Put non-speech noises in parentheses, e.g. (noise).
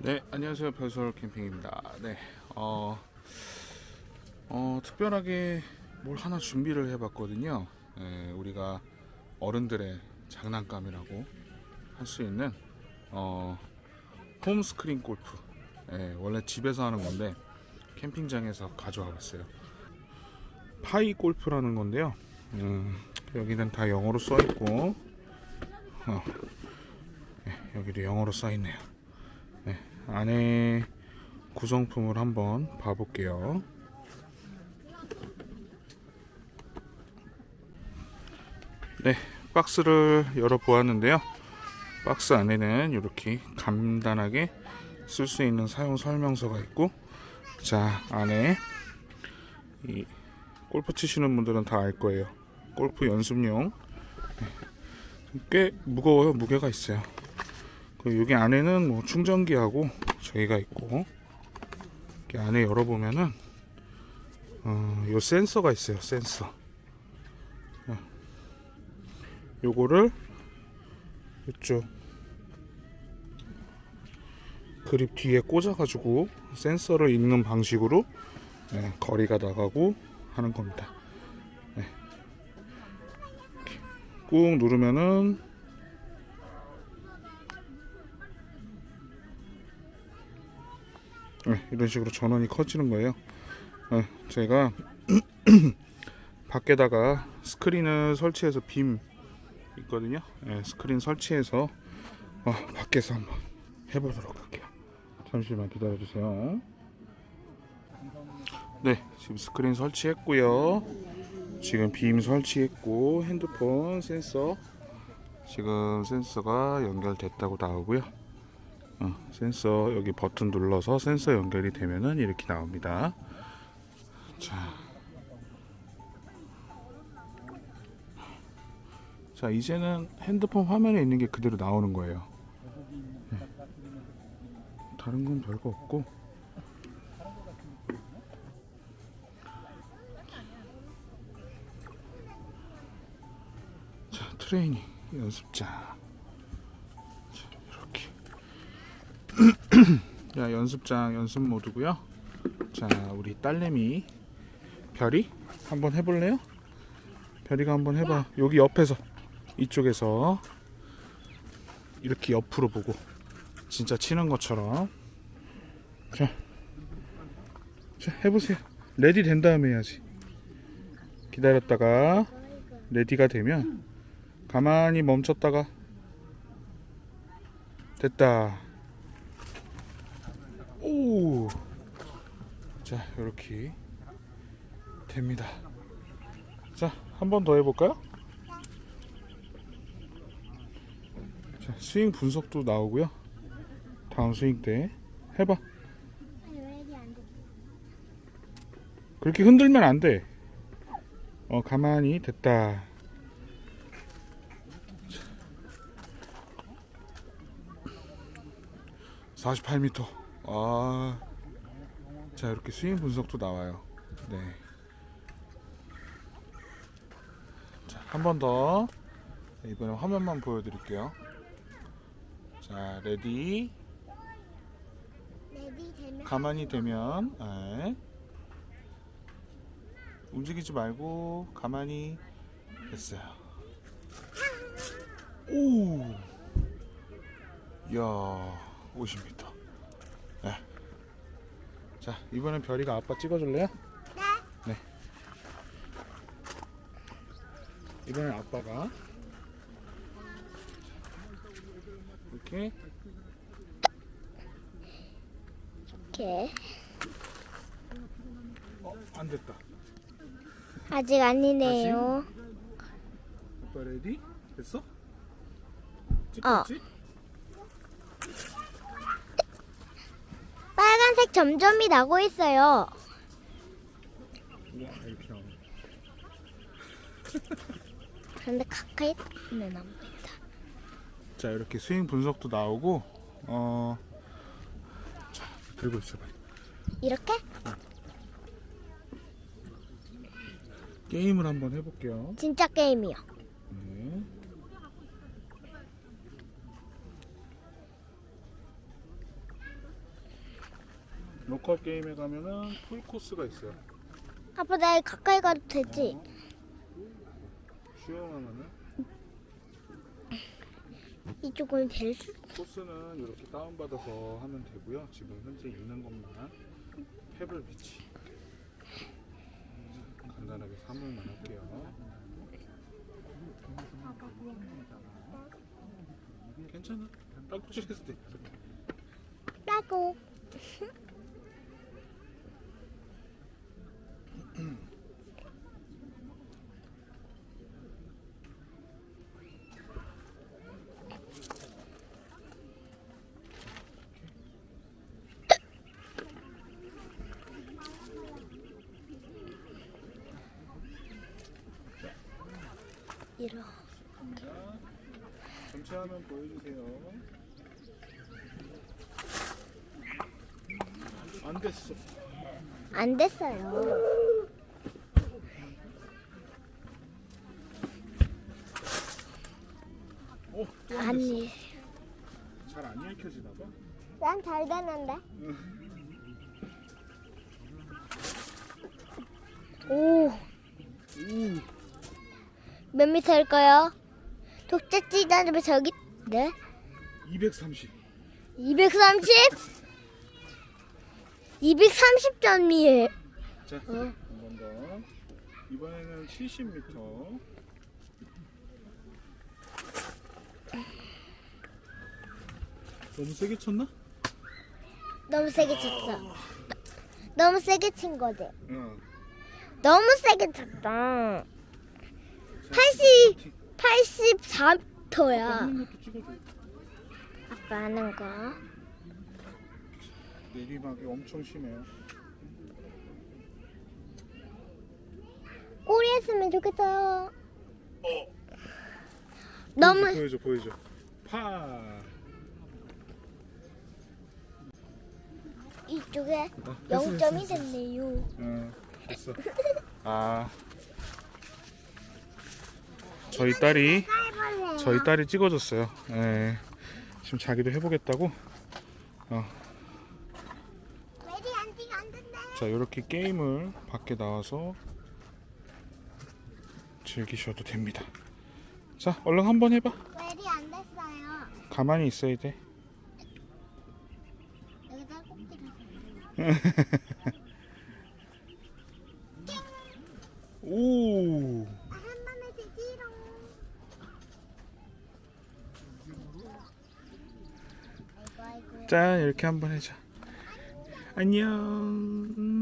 네, 안녕하세요. 별솔 캠핑입니다. 네, 어, 어, 특별하게 뭘 하나 준비를 해봤거든요. 예, 우리가 어른들의 장난감이라고 할 수 있는 어, 홈 스크린 골프. 예, 원래 집에서 하는 건데 캠핑장에서 가져와 봤어요. 파이 골프라는 건데요. 음, 여기는 다 영어로 써 있고, 어, 예, 여기도 영어로 써 있네요. 안에 구성품을 한번 봐볼게요. 네, 박스를 열어보았는데요. 박스 안에는 이렇게 간단하게 쓸 수 있는 사용 설명서가 있고, 자, 안에 이 골프 치시는 분들은 다 알 거예요. 골프 연습용. 네, 꽤 무거워요. 무게가 있어요. 그 여기 안에는 뭐 충전기하고 저기가 있고 이렇게 안에 열어보면은 어, 요 센서가 있어요 센서 어. 요거를 이쪽 그립 뒤에 꽂아가지고 센서를 읽는 방식으로 네, 거리가 나가고 하는 겁니다 네. 꾹 누르면은 네, 이런 식으로 전원이 커지는 거예요. 네, 제가 (clears throat) 밖에다가 스크린을 설치해서 빔 있거든요. 네, 스크린 설치해서 어, 밖에서 한번 해보도록 할게요. 잠시만 기다려주세요. 네, 지금 스크린 설치했고요. 지금 빔 설치했고 핸드폰 센서 지금 센서가 연결됐다고 나오고요. 어, 센서 여기 버튼 눌러서 센서 연결이 되면은 이렇게 나옵니다. 자, 자 이제는 핸드폰 화면에 있는 게 그대로 나오는 거예요. 네. 다른 건 별거 없고. 자 트레이닝 연습장. 자, 이렇게. (clears throat) 자, 연습장 연습 모드고요. 자, 우리 딸내미 별이 한번 해볼래요? 별이가 한번 해봐. 여기 옆에서 이쪽에서 이렇게 옆으로 보고 진짜 치는 것처럼. 자, 자 해보세요. 레디 된 다음에 해야지. 기다렸다가 레디가 되면 가만히 멈췄다가 됐다. 오. 자, 이렇게 됩니다. 자, 한 번 더 해볼까요? 자, 스윙 분석도 나오고요. 다음 스윙 때 해봐. 그렇게 흔들면 안 돼. 어, 가만히 됐다. 48m. 아. 자, 이렇게 스윙 분석도 나와요. 네. 자, 한 번 더. 네, 이번에 화면만 보여드릴게요. 자, 레디. 가만히 되면, 네. 움직이지 말고, 가만히 됐어요. 오! 이야, 50m. 네. 자, 이번엔 별이가 아빠 찍어줄래요? 네. 이번엔 아빠가 이렇게 이렇게 어, 안 됐다. 아직 아니네요. 아빠 레디? 됐어? 어. 찍혔지? 빨간색 점점이 나고 있어요. 우와. 그런데 (laughs) 가까이 보면 안 보인다. 자 이렇게 스윙 분석도 나오고 어. 자 들고 있어봐. 이렇게? 게임을 한번 해볼게요. 진짜 게임이요. 네. 로컬 게임에 가면은 풀 코스가 있어요. 아빠 나 가까이 가도 되지? 시원하면은 이쪽은 벨수 코스는 이렇게 다운받아서 하면 되고요. 지금 현재 있는 것만 페블 비치. 간단하게 3물만 할게요. 괜찮아. 땅굴질했을 때. 빼고 자, 전체 화면 보여주세요. 안 됐어. 안 됐어요. 어, 또안 됐어. 아니, 잘안 읽혀지나 봐. 난 잘 되는데. (laughs) 오, 오, 몇 미터일까요? 독재지 나는 저기 네, 230. 230, 230점이에요. 자, 어. 한번 더. 이번에는 70m. 너무 세게 쳤나? 너무 세게 쳤어. 너무 세게 친 거지. 응. 너무 세게 쳤다. 80, 84m야. 하는 것도 찍어줘. 아빠 하는 거. 내리막이 엄청 심해요. 꼬리 했으면 좋겠어요. 너무 보여줘, 보여줘. 파. 이쪽에 어, 됐어, 0점이 됐어, 됐어. 됐네요. 응, 됐어. (laughs) 아. 저희 딸이 저희 딸이 찍어줬어요. 예. 지금 자기도 해보겠다고. 어. 자, 이렇게 게임을 밖에 나와서 즐기셔도 됩니다. 자, 얼른 한번 해봐. 왜리 안 됐어요. 가만히 있어야 돼. 여기다 꼭지를. (laughs) 오. 한 번에 되지롱. 아이고 아이고. 짠, 이렇게 한번 해자. 안녕. 음.